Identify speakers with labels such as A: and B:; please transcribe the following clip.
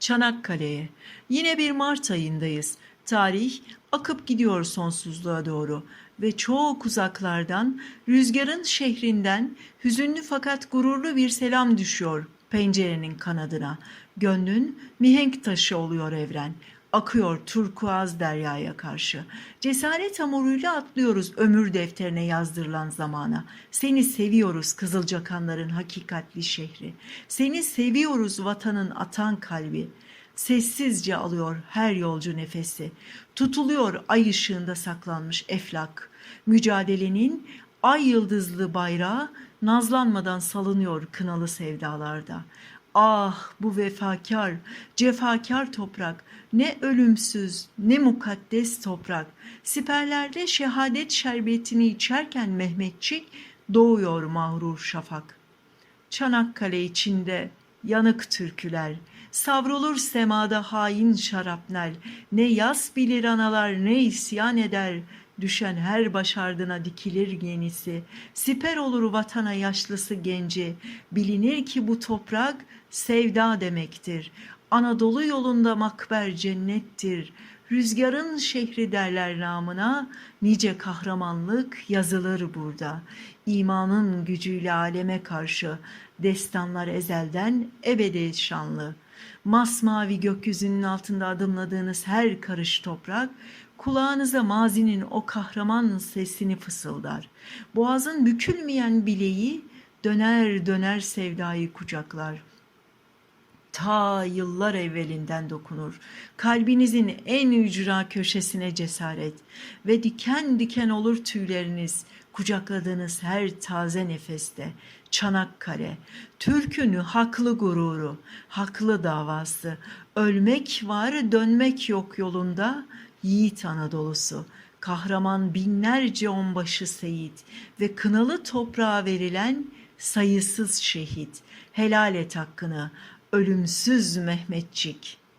A: Çanakkale'ye. Yine bir Mart ayındayız. Tarih akıp gidiyor sonsuzluğa doğru ve çok uzaklardan, rüzgarın şehrinden hüzünlü fakat gururlu bir selam düşüyor pencerenin kanadına. Gönlün mihenk taşı oluyor evren. Akıyor turkuaz deryaya karşı. Cesaret hamuruyla atlıyoruz ömür defterine yazdırılan zamana. Seni seviyoruz Kızılcakanların hakikatli şehri. Seni seviyoruz vatanın atan kalbi. Sessizce alıyor her yolcu nefesi. Tutuluyor ay ışığında saklanmış eflak. Mücadelenin ay yıldızlı bayrağı nazlanmadan salınıyor kınalı sevdalarda. Ah bu vefakar, cefakar toprak, ne ölümsüz, ne mukaddes toprak. Siperlerde şehadet şerbetini içerken Mehmetçik doğuyor mağrur şafak. Çanakkale içinde yanık türküler, savrulur semada hain şarapnel, ne yas bilir analar ne isyan eder, düşen her başardına dikilir yenisi, siper olur vatana yaşlısı genci, bilinir ki bu toprak sevda demektir. Anadolu yolunda makber cennettir. Rüzgarın şehri derler namına, nice kahramanlık yazılır burada. İmanın gücüyle aleme karşı, destanlar ezelden ebedi şanlı. Masmavi gökyüzünün altında adımladığınız her karış toprak, kulağınıza mazinin o kahraman sesini fısıldar. Boğazın bükülmeyen bileği, döner döner sevdayı kucaklar.'' Ta yıllar evvelinden dokunur. Kalbinizin en ücra köşesine cesaret ve diken diken olur tüyleriniz kucakladığınız her taze nefeste. Çanakkale, Türk'ün haklı gururu, haklı davası, ölmek var dönmek yok yolunda, yiğit Anadolu'su, kahraman binlerce onbaşı seyit ve kınalı toprağa verilen sayısız şehit. Helal et hakkını, ölümsüz Mehmetçik.''